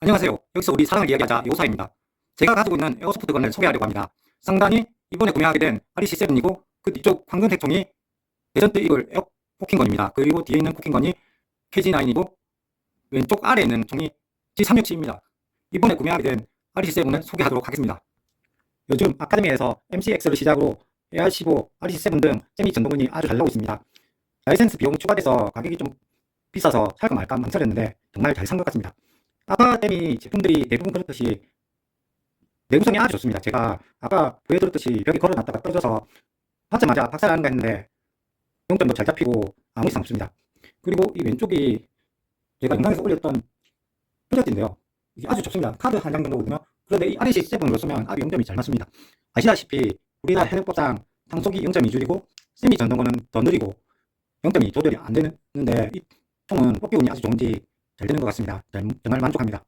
안녕하세요. 여기서 우리 사랑을 이야기하자 요사입니다. 제가 가지고 있는 에어소프트건을 소개하려고 합니다. 상단이 이번에 구매하게 된 REC7이고 그 뒤쪽 황금색 총이 레전드 이글 에어 포킹건입니다. 그리고 뒤에 있는 포킹건이 KG9이고 왼쪽 아래에 있는 총이 G367입니다. 이번에 구매하게 된 REC7을 소개하도록 하겠습니다. 요즘 아카데미에서 MCX를 시작으로 AR15, REC7 등 세미 전동군이 아주 잘 나오고 있습니다. 라이센스 비용 추가돼서 가격이 좀 비싸서 살까 말까 망설였는데 정말 잘 산 것 같습니다. 아카데미 제품들이 대부분 그렇듯이 내구성이 아주 좋습니다. 제가 아까 보여드렸듯이 벽에 걸어놨다가 떨어져서 받자마자 박살나는가 했는데 용점도 잘 잡히고 아무 이상 없습니다. 그리고 이 왼쪽이 제가 영상에서 올렸던 프로젝트인데요. 이게 아주 좋습니다. 카드 한 장 정도거든요. 그런데 이 REC7으로 쓰면 아주 용점이 잘 맞습니다. 아시다시피 우리나라 해외법상 상속이 0.2줄이고 세미 전동거는 더 느리고 0.2 조절이 안 되는데 이 총은 뽑기 운이 아주 좋은지 잘 되는 것 같습니다. 잘- 정말 만족합니다.